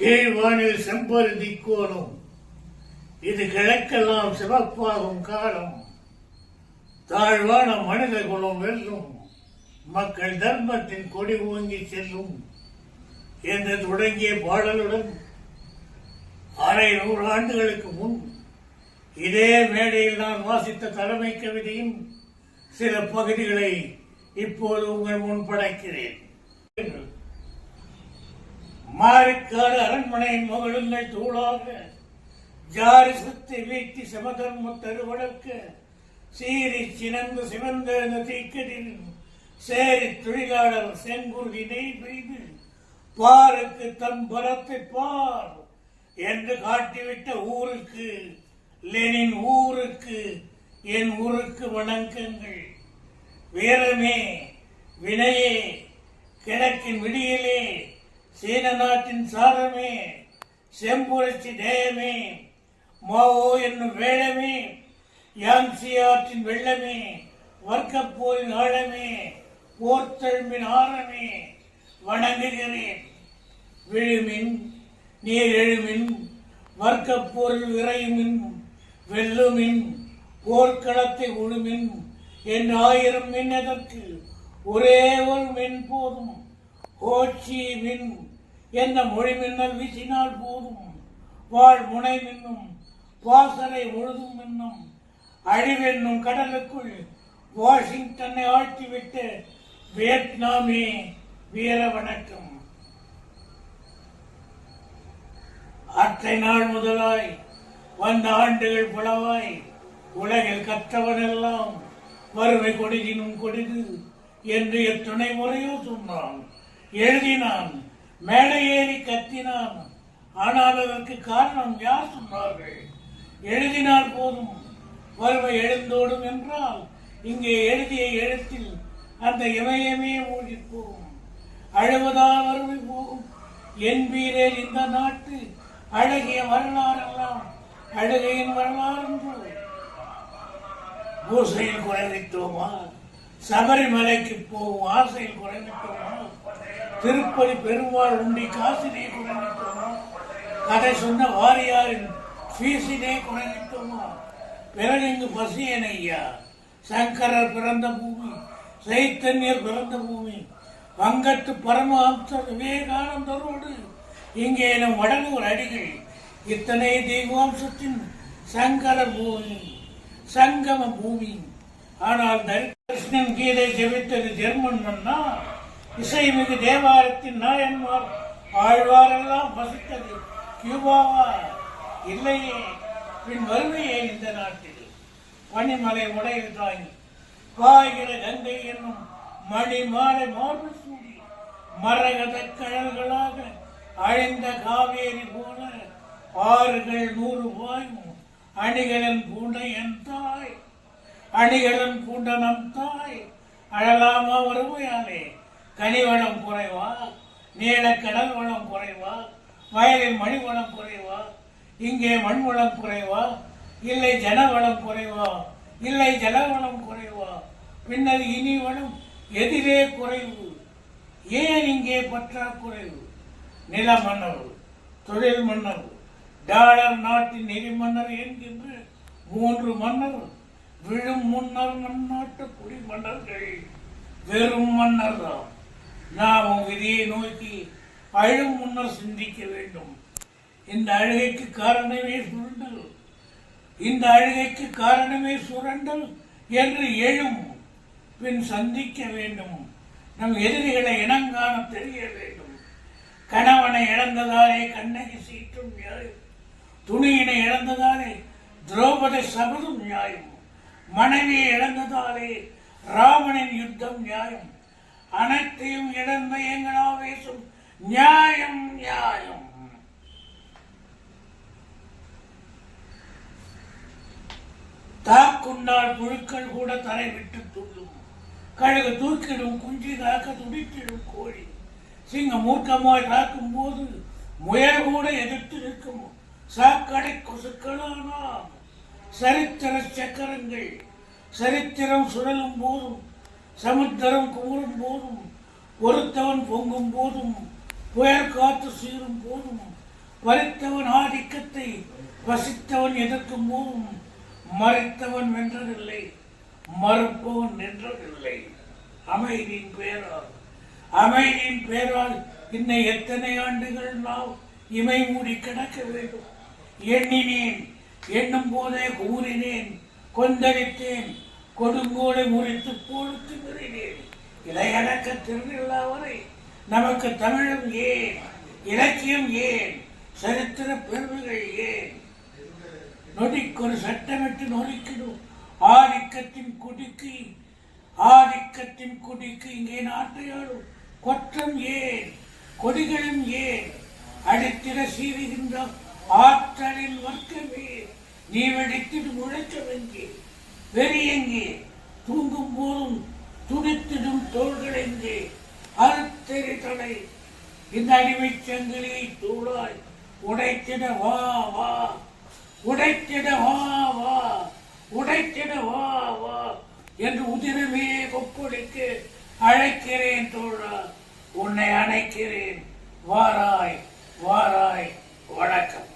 கீழ்வானில் செம்பருதி கோலம் இது கிழக்கெல்லாம் சிவப்பாகும் காலம். தாழ்வான மனித குலம் வெல்லும். மக்கள் தர்மத்தின் கொடி ஓங்கி செல்லும். என்று தொடங்கிய பாடலுடன் அரை நூறு ஆண்டுகளுக்கு முன் இதே மேடையில் நான் வாசித்த தலைமை கவிதையின் சில பகுதிகளை இப்போது உங்கள் முன் படைக்கிறேன். மாறிக்காடு அரண்மனையின் மகளுங்கள் தூளாக ஜாரி சுத்தி வீட்டி சமதர்ம தருவடக்க சீரி சினந்து சிவந்த தீக்கதில் சேரி தொழிலாளர் செங்குருதி நெய் பெய்து பாருக்கு தம் பலத்தை பார் என்று காட்டிவிட்ட ஊருக்கு லெனின் ஊருக்கு என் ஊருக்கு வணக்கங்கள். வீரமே வினையே கிழக்கின் விடியலே சீன நாட்டின் சாரமே செம்புரட்சி தேயமே மாவோ என்னும் வேளமே யான்சி ஆற்றின் வெள்ளமே வர்க்கப்போரின் ஆழமே போர்த்தழும்பின் ஆரமே வணங்குகிறேன் விழுமின் நீர் எழுமின் வர்க்கப்போரில் விரையுமின் வெல்லுமின் போர்க்களத்தை உழுமின் என் ஆயிரம் மின் எதற்கு ஒரே ஒரு மின் போதும் ஓச்சி மின். எந்த மொழி மின்னல் வீசினால் போதும்? வாழ் முனை மின்னும் வாசனை முழுதும் மின்னும். அழிவென்னும் கடலுக்குள் வாஷிங்டனை ஆழ்த்திவிட்டு வியட்நாமே வீர வணக்கம். அத்தை நாள் முதலாய் வந்த ஆண்டுகள் பலவாய் உலகில் கற்றவனெல்லாம் வறுமை கொடிதினும் கொடிது என்று எத்துணை முறையோ சொன்னான். எழுதினான் மேடையேறி ஏறி கத்தினான். ஆனால் அதற்கு காரணம் யார் சொன்னார்கள்? எழுதினால் போதும். வறுமை எழுந்தோடும் என்றால் இங்கே எழுதிய எழுத்தில் அந்த இமயமே மூழ்கி போகும் அழுவதால் வறுமை போகும். என்பீரேல் இந்த நாட்டு அழகிய வரலாறெல்லாம். அழுகையின் வரலாறு என்று பூசையில் குறைவித்தோமா சபரிமலைக்கு போகும் ஆசையில் குறைவித்தோமா திருப்பதி பெருமாள் உண்டி காசினை குறைவித்தோமா கதை சொன்ன வாரியாரின் ஃபீஸினே குறைவித்தோமா பிறகு இங்கு பசியன் ஐயா. சங்கரர் பிறந்த பூமி சைத்தன்யர் பிறந்த பூமி. வங்கத்து பரமஹம்சர் விவேகானந்தரோடு இங்கே நம் வடலூர் அடிகள். இத்தனை தெய்வாம்சத்தின் சங்கர பூமி சங்கம பூமி. ஆனால் தரிசனன் கீதை ஜெபித்தது ஜெர்மன் மன்னா இசைமிகு தேவாரத்தின் நாயன்மார் ஆழ்வாரெல்லாம் வசித்தது கியூபாவா. இல்லையே பின் வருவையே இந்த நாட்டில். பனிமலை உடையில் தாங்கி பாய்கிற கங்கை என்னும் மணி மாலை மார்பு சூடி மரகத கழல்களாக அழிந்த காவேரி போல ஆறுகள் நூறு பாயும் அணிகளன் பூண்ட என் தாய் அணிகளன் பூண்ட நம் தாய் அழலாமா கனிவளம் குறைவா? நீல கடல் வளம் குறைவா? வயலில் மணி வளம் குறைவா? இங்கே மண் வளம் குறைவா? இல்லை ஜனவளம் குறைவா? இல்லை ஜலவளம் குறைவா? பின்னர் இனி வளம் எதிரே குறைவு. ஏன் இங்கே பற்றாக்குறைவு? நில மன்னர் தொழில் மன்னர் டாலர் நாட்டின் நெறி மன்னர் என்கின்ற மூன்று மன்னர் விழும் முன்னர் நம் நாட்டு குடி மன்னர்கள் வெறும் மன்னர் தான் நாம் விதியை நோக்கி அழும் முன்னர் சிந்திக்க வேண்டும். இந்த அழுகைக்கு காரணமே சுரண்டல். இந்த அழுகைக்கு காரணமே சுரண்டல் என்று எழும். பின் சந்திக்க வேண்டும். நம் எதிரிகளை இனங்காண தெரிய வேண்டும். கணவனை இழந்ததாலே கண்ணகி சீற்றும் நியாயம். துணியினை இழந்ததாலே திரௌபதி சபதம் நியாயம். மனைவியை இழந்ததாலே ராமனின் யுத்தம் நியாயம். அனைத்தையும் இழந்த எங்களா ஆவேசம் நியாயம் நியாயம். தாக்குண்டால் புழுக்கள் கூட தலை விட்டு துள்ளும் கழுகு தூக்கிடும் குஞ்சு காக்க துடித்திடும் கோழி. சிங்கம் மூர்க்கமாய் தாக்கும் போது முயல் கூட எதிர்த்து நிற்கும் சாக்கடை கொசுக்களானாம் சரித்திர சக்கரங்கள் சரித்திரம் சுழலும் போதும் சமுத்திரம் குமுறும் போதும் ஒருத்தவன் பொங்கும் போதும் புயல் காத்து சீரும் போதும் பறித்தவன் ஆதிக்கத்தை வசித்தவன் எதிர்க்கும் போதும் மறைத்தவன் வென்றதில்லை மறுப்பவன் நின்றதில்லை. அமைதியின் பேரால் அமைதியின் பேரால் இன்னும் எத்தனை ஆண்டுகள் நாம் இமை மூடி கிடக்க வேண்டும்? எண்ணினேன் எண்ணும் போதே கூறினேன் கொந்தளித்தேன் கொடுங்கோலை முறித்து போடுத்து நிறினேன் இதையடக்க திருவிழா வரை நமக்கு தமிழம் ஏன்? இலக்கியம் ஏன்? சரித்திர பெருமைகள் ஏன்? நொடிக்கொரு சட்டமிட்டு நொறுக்கிடும் ஆதிக்கத்தின் குடிக்கு ஆதிக்கத்தின் குடிக்கு இங்கே நாட்டையாடும் கொற்றம் ஏன்? கொடிகளும் ஏன்? அடித்திட சீறுகின்ற ஆற்றலின் வர்க்கமே. நீ வெடித்திடும் உழைக்க வேண்டிய வெறியெங்கே தூங்கும் போதும் துடித்திடும் தோள்களெங்கே அறுத்தெறி தடை. இந்த அடிமை சங்கிலியை தூளாய் உடைத்திட வா வா. உடைத்திட வா வா. உடைத்திட வா வா. என்று உதிரமே கொப்பளிக்க அழைக்கிறேன் தோழா உன்னை அணைக்கிறேன். வாராய் வாராய். வணக்கம்.